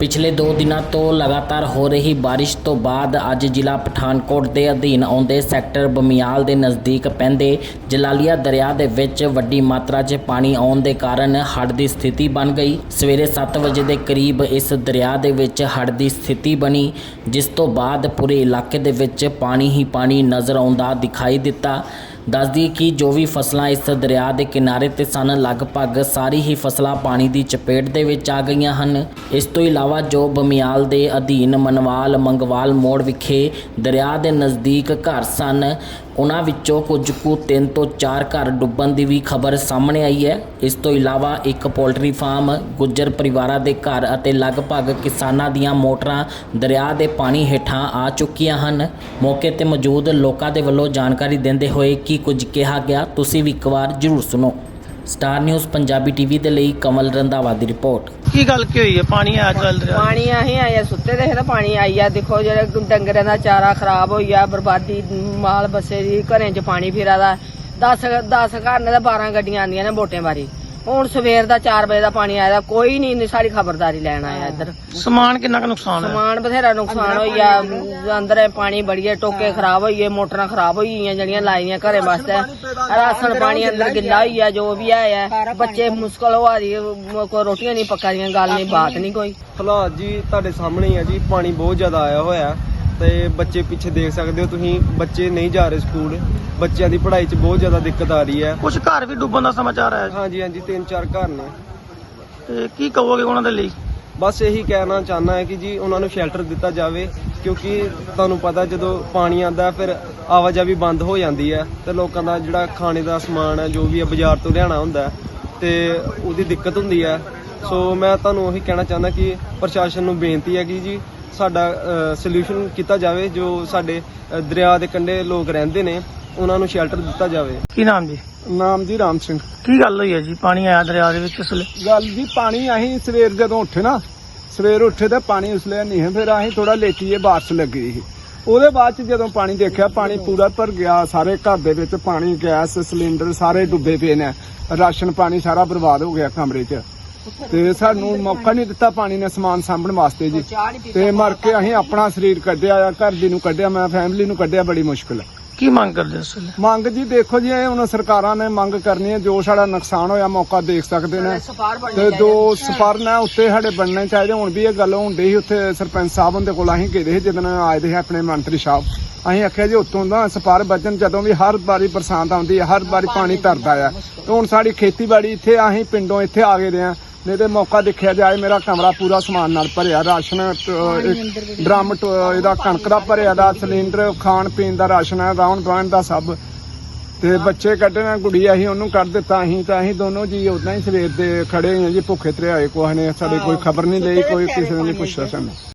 ਪਿਛਲੇ 2 ਦਿਨਾਂ ਤੋਂ ਲਗਾਤਾਰ ਹੋ ਰਹੀ ਬਾਰਿਸ਼ ਤੋਂ ਬਾਅਦ ਅੱਜ ਜ਼ਿਲ੍ਹਾ ਪਠਾਨਕੋਟ ਦੇ ਅਧੀਨ ਆਉਂਦੇ ਸੈਕਟਰ ਬਮਿਆਲ ਦੇ ਨਜ਼ਦੀਕ ਪੈਂਦੇ ਜਲਾਲੀਆ ਦਰਿਆ ਦੇ ਵਿੱਚ ਵੱਡੀ ਮਾਤਰਾ 'ਚ ਪਾਣੀ ਆਉਣ ਦੇ ਕਾਰਨ ਹੜ੍ਹ ਦੀ ਸਥਿਤੀ ਬਣ ਗਈ। ਸਵੇਰੇ 7 ਵਜੇ ਦੇ ਕਰੀਬ ਇਸ ਦਰਿਆ ਦੇ ਵਿੱਚ ਹੜ੍ਹ ਦੀ ਸਥਿਤੀ ਬਣੀ, ਜਿਸ ਤੋਂ ਬਾਅਦ ਪੂਰੇ ਇਲਾਕੇ ਦੇ ਵਿੱਚ ਪਾਣੀ ਹੀ ਪਾਣੀ ਨਜ਼ਰ ਆਉਂਦਾ ਦਿਖਾਈ ਦਿੱਤਾ। ਦੱਸਦੀ ਕਿ ਜੋ ਵੀ ਫਸਲਾਂ ਇਸ ਦਰਿਆ ਦੇ ਕਿਨਾਰੇ ਤੇ ਸਨ, ਲਗਭਗ ਸਾਰੀ ਹੀ ਫਸਲਾਂ ਪਾਣੀ ਦੀ ਚਪੇਟ ਦੇ ਵਿੱਚ ਆ ਗਈਆਂ ਹਨ। ਇਸ ਤੋਂ ਇਲਾਵਾ ਜੋ ਬਮਿਆਲ ਦੇ ਅਧੀਨ ਮਨਵਾਲ ਮੰਗਵਾਲ ਮੋੜ ਵਿਖੇ ਦਰਿਆ ਦੇ ਨਜ਼ਦੀਕ ਘਰ ਸਨ ਉਹਨਾਂ ਵਿੱਚੋਂ ਕੁਝ ਕੁ ਤਿੰਨ ਤੋਂ ਚਾਰ ਘਰ ਡੁੱਬਣ ਦੀ ਵੀ ਖਬਰ ਸਾਹਮਣੇ ਆਈ ਹੈ। ਇਸ ਤੋਂ ਇਲਾਵਾ ਇੱਕ ਪੋਲਟਰੀ ਫਾਰਮ, ਗੁੱਜਰ ਪਰਿਵਾਰਾਂ ਦੇ ਘਰ ਅਤੇ ਲਗਭਗ ਕਿਸਾਨਾਂ ਦੀਆਂ ਮੋਟਰਾਂ ਦਰਿਆ ਦੇ ਪਾਣੀ ਹੇਠਾਂ ਆ ਚੁੱਕੀਆਂ ਹਨ। ਮੌਕੇ ਤੇ ਮੌਜੂਦ ਲੋਕਾਂ ਦੇ ਵੱਲੋਂ ਜਾਣਕਾਰੀ ਦਿੰਦੇ ਹੋਏ ਕੀ ਕੁਝ ਕਿਹਾ ਗਿਆ, ਤੁਸੀਂ ਵੀ ਇੱਕ ਵਾਰ ਜ਼ਰੂਰ ਸੁਣੋ। ਸਟਾਰ ਨਿਊਜ਼ ਪੰਜਾਬੀ ਟੀਵੀ ਦੇ ਲਈ ਕਮਲ ਰੰਧਾਵਾ ਦੀ ਰਿਪੋਰਟ। ਕੀ ਗੱਲ ਕੀ ਹੋਈ ਹੈ? ਪਾਣੀ ਆ ਚੱਲ ਰਿਹਾ। ਪਾਣੀ ਆਹੀ ਆਇਆ ਸੁੱਤੇ ਦੇ ਤਾਂ ਪਾਣੀ ਆਈ ਆ। ਦੇਖੋ ਜਿਹੜੇ ਡੰਗਰਾਂ ਦਾ ਚਾਰਾ ਖਰਾਬ ਹੋਈ ਆ ਬਰਬਾਦੀ ਮਾਲ ਬੱਸੇ ਦੀ ਘਰੇ 'ਚ ਪਾਣੀ ਫਿਰਾ ਦਾ। 10 10 ਘਰ ਨੇ ਤਾਂ 12 ਗੱਡੀਆਂ ਆਂਦੀਆਂ ਨੇ ਵੋਟੇ ਵਾਰੀ ਹੁਣ ਸਵੇਰ ਦਾ 4 ਵਜੇ ਦਾ ਪਾਣੀ ਆਇਆ ਦਾ, ਕੋਈ ਨਹੀਂ ਸਾਡੀ ਖਬਰਦਾਰੀ ਲੈਣ ਆਇਆ ਇੱਧਰ। ਸਮਾਨ ਕਿੰਨਾ ਕੁ ਨੁਕਸਾਨ ਹੈ ਸਮਾਨ ਬਥੇਰਾ ਨੁਕਸਾਨ ਹੋਈ ਆ। ਅੰਦਰ ਪਾਣੀ ਬੜੀਏ ਟੋਕੇ ਖਰਾਬ ਹੋਈਏ ਮੋਟਰਾਂ ਖਰਾਬ ਹੋਈ ਗਈਆਂ ਜਿਹੜੀਆਂ ਲਾਈਆਂ ਘਰੇ ਵਾਸਤੇ। ਰਾਸ਼ਨ ਪਾਣੀ ਅੰਦਰ ਗਿੱਲਾ ਹੋਈ ਆ ਜੋ ਵੀ ਆਇਆ ਬੱਚੇ ਮੁਸ਼ਕਲ ਹੋ ਰਹੀ ਕੋਈ ਰੋਟੀਆਂ ਨਹੀਂ ਪੱਕਾ ਰਹੀਆਂ ਗੱਲ ਨਹੀਂ ਬਾਤ ਨਹੀਂ ਕੋਈ। ਹਾਲਾਤ ਜੀ ਤੁਹਾਡੇ ਸਾਹਮਣੇ ਹੀ ਆ ਜੀ ਪਾਣੀ ਬਹੁਤ ਜ਼ਿਆਦਾ ਆਇਆ ਹੋਇਆ ਤੇ ਬੱਚੇ ਪਿੱਛੇ ਦੇਖ ਸਕਦੇ ਹੋ ਤੁਸੀਂ ਬੱਚੇ ਨਹੀਂ ਜਾ ਰਹੇ ਸਕੂਲ। ਬੱਚਿਆਂ ਦੀ ਪੜ੍ਹਾਈ 'ਚ ਬਹੁਤ ਜ਼ਿਆਦਾ ਦਿੱਕਤ ਆ ਰਹੀ ਹੈ। ਕੁਝ ਘਰ ਵੀ ਡੁੱਬਣ ਦਾ ਸਮਾਚਾਰ ਆਇਆ ਹਾਂਜੀ ਹਾਂਜੀ ਤਿੰਨ ਚਾਰ ਘਰ ਨੇ। ਤੇ ਕੀ ਕਹੋਗੇ ਉਹਨਾਂ ਦੇ ਲਈ? ਬਸ ਇਹੀ ਕਹਿਣਾ ਚਾਹਨਾ ਹੈ ਕਿ ਜੀ ਉਹਨਾਂ ਨੂੰ ਸ਼ੈਲਟਰ ਦਿੱਤਾ ਜਾਵੇ ਕਿਉਂਕਿ ਤੁਹਾਨੂੰ ਪਤਾ ਜਦੋਂ ਪਾਣੀ ਆਂਦਾ ਫਿਰ ਆਵਾਜਾਈ ਬੰਦ ਹੋ ਜਾਂਦੀ ਹੈ ਤੇ ਲੋਕਾਂ ਦਾ ਜਿਹੜਾ ਖਾਣੇ ਦਾ ਸਮਾਨ ਹੈ ਜੋ ਵੀ ਹੈ ਬਾਜ਼ਾਰ ਤੋਂ ਲਿਆਉਣਾ ਹੁੰਦਾ ਹੈ, ਤੇ ਉਹਦੀ ਦਿੱਕਤ ਹੁੰਦੀ ਹੈ। ਸੋ ਮੈਂ ਤੁਹਾਨੂੰ ਉਹੀ ਕਹਿਣਾ ਚਾਹੁੰਦਾ ਕਿ ਪ੍ਰਸ਼ਾਸਨ ਨੂੰ ਬੇਨਤੀ ਹੈ ਕਿ ਜੀ ਸਾਡਾ ਸੋਲੂਸ਼ਨ ਕੀਤਾ ਜਾਵੇ ਜੋ ਸਾਡੇ ਦਰਿਆ ਦੇ ਕੰਢੇ ਲੋਕ ਰਹਿੰਦੇ ਨੇ ਉਹਨਾਂ ਨੂੰ ਸ਼ੈਲਟਰ ਦਿੱਤਾ ਜਾਵੇ। ਕੀ ਨਾਮ ਜੀ? ਨਾਮ ਜੀ ਰਾਮ ਸਿੰਘ। ਕੀ ਗੱਲ ਹੋਈ ਹੈ ਜੀ? ਪਾਣੀ ਆਇਆ ਦਰਿਆ ਦੇ ਵਿੱਚ ਇਸ ਵੇਲੇ? ਗੱਲ ਜੀ ਪਾਣੀ ਅਸੀਂ ਸਵੇਰ ਜਦੋਂ ਉੱਠੇ ਨਾ ਸਵੇਰ ਉੱਠੇ ਤਾਂ ਪਾਣੀ ਉਸ ਲਈ ਨਹੀਂ ਹੈ ਫਿਰ ਅਸੀਂ ਥੋੜਾ ਲੇਟੀਏ ਬਾਰਿਸ਼ ਲੱਗੀ ਸੀ। ਉਹਦੇ ਬਾਅਦ ਚ ਜਦੋਂ ਪਾਣੀ ਦੇਖਿਆ ਪਾਣੀ ਪੂਰਾ ਭਰ ਗਿਆ ਸਾਰੇ ਘਰ ਦੇ ਵਿੱਚ ਪਾਣੀ ਗੈਸ ਸਿਲੰਡਰ ਸਾਰੇ ਡੁੱਬੇ ਪਏ ਨੇ। ਰਾਸ਼ਨ ਪਾਣੀ ਸਾਰਾ ਬਰਬਾਦ ਹੋ ਗਿਆ ਕਮਰੇ 'ਚ। ਤੇ ਸਾਨੂੰ ਮੌਕਾ ਨਹੀਂ ਦਿੱਤਾ ਪਾਣੀ ਨੇ ਸਮਾਨ ਸਾਂਭਣ ਵਾਸਤੇ ਜੀ। ਤੇ ਮਰ ਕੇ ਅਸੀਂ ਆਪਣਾ ਸਰੀਰ ਕੱਢਿਆ ਆ ਘਰ ਦੀ ਨੂੰ ਕੱਢਿਆ ਮੈਂ ਫੈਮਿਲੀ ਨੂੰ ਕੱਢਿਆ ਬੜੀ ਮੁਸ਼ਕਲ। ਹੈ ਕੀ ਮੰਗ ਕਰਦੇ ਹੋ ਮੰਗ ਜੀ ਦੇਖੋ ਜੀ ਇਹ ਹੁਣ ਸਰਕਾਰਾਂ ਨੇ ਮੰਗ ਕਰਨੀ ਹੈ ਜੋ ਸਾਡਾ ਨੁਕਸਾਨ ਹੋਇਆ ਮੌਕਾ ਦੇਖ ਸਕਦੇ ਨੇ। ਤੇ ਜੋ ਸਪਰਨ ਹੈ ਉੱਤੇ ਸਾਡੇ ਬਣਨੇ ਚਾਹੀਦੇ ਹੁਣ ਵੀ ਇਹ ਗੱਲ ਹੁੰਦੀ ਸੀ ਉੱਥੇ ਸਰਪੰਚ ਸਾਹਿਬ ਹੁੰਦੇ ਕੋਲ ਅਸੀਂ ਗਏ ਸੀ ਜਦੋਂ ਆਏ ਦੇ ਆਪਣੇ ਮੰਤਰੀ ਸਾਹਿਬ। ਅਸੀਂ ਆਖਿਆ ਜੀ ਉੱਤੋਂ ਦਾ ਸਪਾਰ ਬਚਨ ਜਦੋਂ ਵੀ ਹਰ ਵਾਰੀ ਬਰਸਾਤ ਆਉਂਦੀ ਹੈ ਹਰ ਵਾਰੀ ਪਾਣੀ ਤਰਦਾ ਆ। ਤੇ ਹੁਣ ਸਾਡੀ ਖੇਤੀਬਾੜੀ ਇੱਥੇ ਅਸੀਂ ਪਿੰਡੋਂ ਇੱਥੇ ਆ ਗਏ ਦੇ ਆ ਨਹੀਂ ਤੇ ਮੌਕਾ ਦੇਖਿਆ ਜਾਏ ਮੇਰਾ ਕਮਰਾ ਪੂਰਾ ਸਮਾਨ ਨਾਲ ਭਰਿਆ ਰਾਸ਼ਨ ਟ- ਇੱਕ ਡਰਮ ਟ- ਇਹਦਾ ਕਣਕ ਦਾ ਭਰਿਆ ਦਾ ਸਿਲੰਡਰ ਖਾਣ ਪੀਣ ਦਾ ਰਾਸ਼ਨ ਹੈ ਰਾਉਣ ਦਵਾਣ ਦਾ ਸਭ। ਤੇ ਬੱਚੇ ਕੱਢਣਾ ਗੁੜੀਆ ਸੀ ਉਹਨੂੰ ਕੱਢ ਦਿੱਤਾ ਅਸੀਂ ਤਾਂ ਅਸੀਂ ਦੋਨੋਂ ਜੀ ਉਦਾਂ ਹੀ ਸਵੇਰ ਦੇ ਖੜੇ ਹਾਂ ਜੀ ਭੁੱਖੇ ਤਰਿਆਏ ਕੋਹ ਨੇ ਸਾਡੀ ਕੋਈ ਖਬਰ ਨਹੀਂ ਲਈ ਕੋਈ ਕਿਸੇ ਨੇ ਨਹੀਂ ਪੁੱਛਿਆ ਸਾਨੂੰ।